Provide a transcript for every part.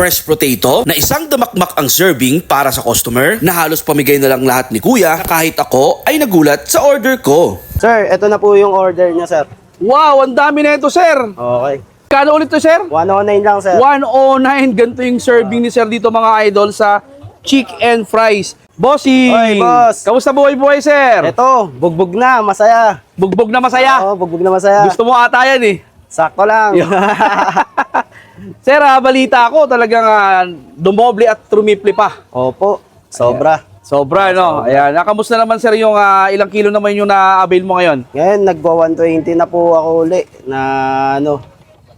pressed potato na isang damakmak ang serving para sa customer na halos pamigay na lang lahat ni kuya kahit ako ay nagulat sa order ko. Sir, ito na po yung order niya, sir. Wow, ang dami na ito, sir. Okay. Kano ulit to, sir? 109 lang, sir. 109. Ganito yung serving ni sir dito, mga idol, sa chick and fries. Bossy! Oy, boss. Kamusta buhay-buhay, sir? Ito, bugbog na, masaya. Bugbog na masaya. Oo, bugbog na masaya. Gusto mo ata yan, eh. Sakto lang. Sir, ah, balita ko talagang ah, dumoble at trumiple pa. Opo, sobra. Sobra, no? Ayan. Ah, Kamusta naman, sir, yung ah, ilang kilo naman yung na-avail mo ngayon? Ngayon, nagwa 120 na po ako uli na ano,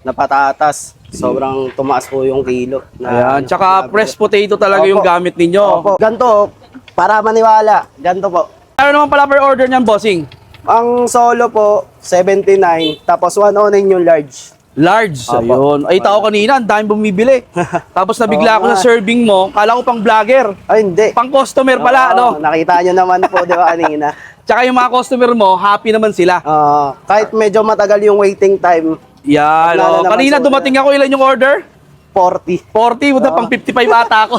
napatatas. Sobrang tumaas po yung kilo. Na, Ayan. Tsaka pressed potato talaga Opo. yung gamit ninyo. Opo. Ganto, para maniwala. Ganto po. Ano naman pala per order niyan, bossing? Ang solo po, 79. Tapos 109 yung large. Large. Opo. Ayun. Ay, tao kanina, ang dami bumibili. Tapos nabigla Oo ako sa nga. serving mo. Kala ko pang vlogger. Ay, hindi. Pang customer pala, Oo, no? Nakita nyo naman po, di ba, kanina. Tsaka yung mga customer mo, happy naman sila. Oo, kahit medyo matagal yung waiting time, Yan. Wala na Oh. naman Kanina sa- dumating ako, ilan yung order? 40. 40, buta pang 55 ata ako.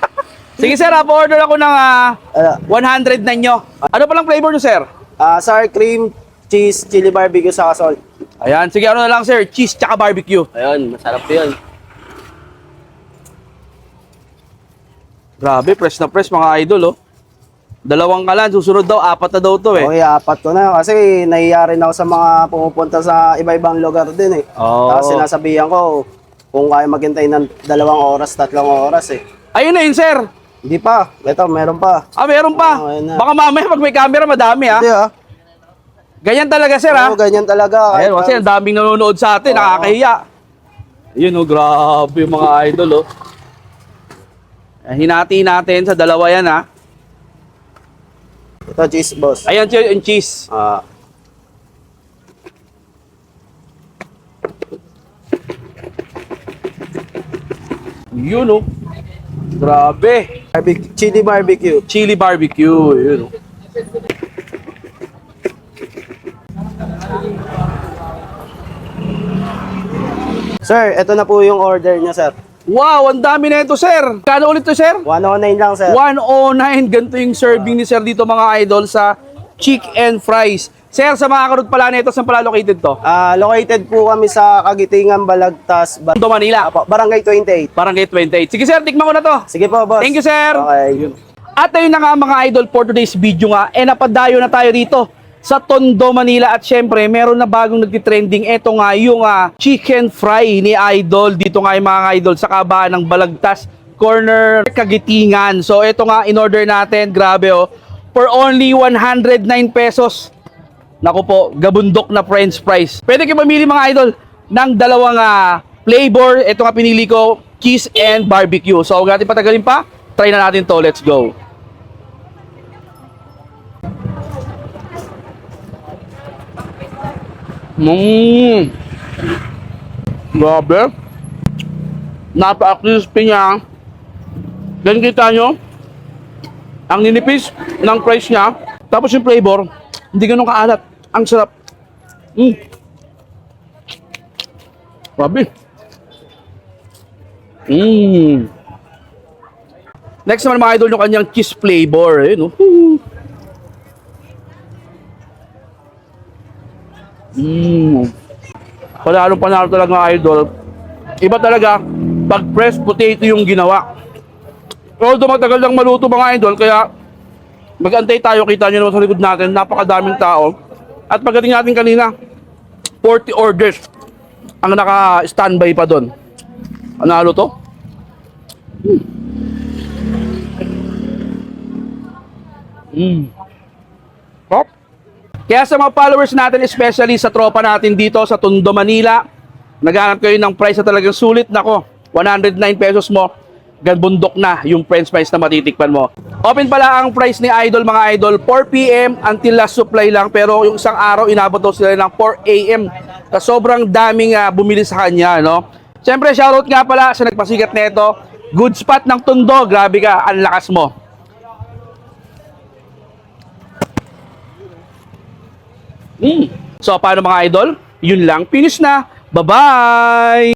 Sige sir, ah, order ako ng ah, Uh, 100 na nyo. Ano palang flavor nyo sir? ah, sour cream, cheese, chili barbecue, sa salt. Ayan, sige ano na lang sir, cheese tsaka barbecue. Ayun, masarap yun. Grabe, press na press mga idol oh. Dalawang kalan, susunod daw, apat na daw to eh. Okay, apat ko na kasi nahiya rin ako sa mga pumupunta sa iba-ibang lugar din eh. Oo. Tapos sinasabihan ko kung kaya maghintay ng dalawang oras, tatlong oras eh. Ayun na yun sir. Hindi pa. Ito, meron pa. Ah, meron pa. Oo, ayun na. Baka mamaya pag may camera, madami ah. Hindi ah. Ganyan talaga sir ah. Oo, ganyan talaga. Ayan, Kahit kasi ang daming nanonood sa atin, Oo. nakakahiya. Yun oh, grabe yung mga idol oh. Eh, Hinati natin sa dalawa yan ah. Ito, cheese boss. Ayan siya yung cheese. Ah, Yun oh. Grabe. barbecue, chili barbecue. Chili barbecue. Yun oh. Sir, ito na po yung order niya, sir. Wow, ang dami na ito sir. Kano ulit to sir? 109 lang, sir. 109. Ganito yung serving ni sir dito mga idol sa chick and fries. Sir, sa mga karot pala nito, saan pala located to? Ah, located po kami sa Kagitingan, Balagtas, Bar- Tondo, Manila. Apo, Barangay 28. Barangay 28. Sige sir, tikman ko na to. Sige po, boss. Thank you, sir. Okay. At ayun na nga mga idol for today's video nga, eh napadayo na tayo dito sa Tondo, Manila at syempre meron na bagong nagtitrending. Ito nga yung ah, chicken fry ni Idol. Dito nga yung mga idol sa kabahan ng Balagtas Corner Kagitingan. So ito nga in order natin, grabe oh, for only 109 pesos. Naku po, gabundok na french fries. Pwede kayo mamili mga idol ng dalawang ah, flavor. Ito nga pinili ko, cheese and barbecue. So huwag natin patagalin pa. Try na natin to. Let's go. Mmm. Grabe. Napaka-crispy niya. Then kita nyo, ang ninipis ng price niya, tapos yung flavor, hindi ganun kaalat. Ang sarap. Mm. Grabe. Mm. Next naman mga idol yung kanyang cheese flavor. Eh, no? Mm. Panalo panalo talaga idol. Iba talaga pag pressed potato yung ginawa. Although matagal lang maluto mga idol, kaya Magantay tayo, kita nyo naman sa likod natin, napakadaming tao. At pagdating natin kanina, 40 orders ang naka-standby pa doon. Analo to? Hmm. Mm. Pop. Kaya sa mga followers natin, especially sa tropa natin dito sa Tondo, Manila, naghanap kayo ng price na talagang sulit. Nako, 109 pesos mo, gabundok na yung french fries na matitikpan mo. Open pala ang price ni Idol, mga Idol, 4 p.m. until last supply lang. Pero yung isang araw, inabot daw sila ng 4 a.m. Sa sobrang daming ah, bumili sa kanya, no? Siyempre, shoutout nga pala sa nagpasikat nito. Good spot ng Tondo. Grabe ka, ang lakas mo. Mm. So, paano mga idol? Yun lang. Finish na. Bye-bye!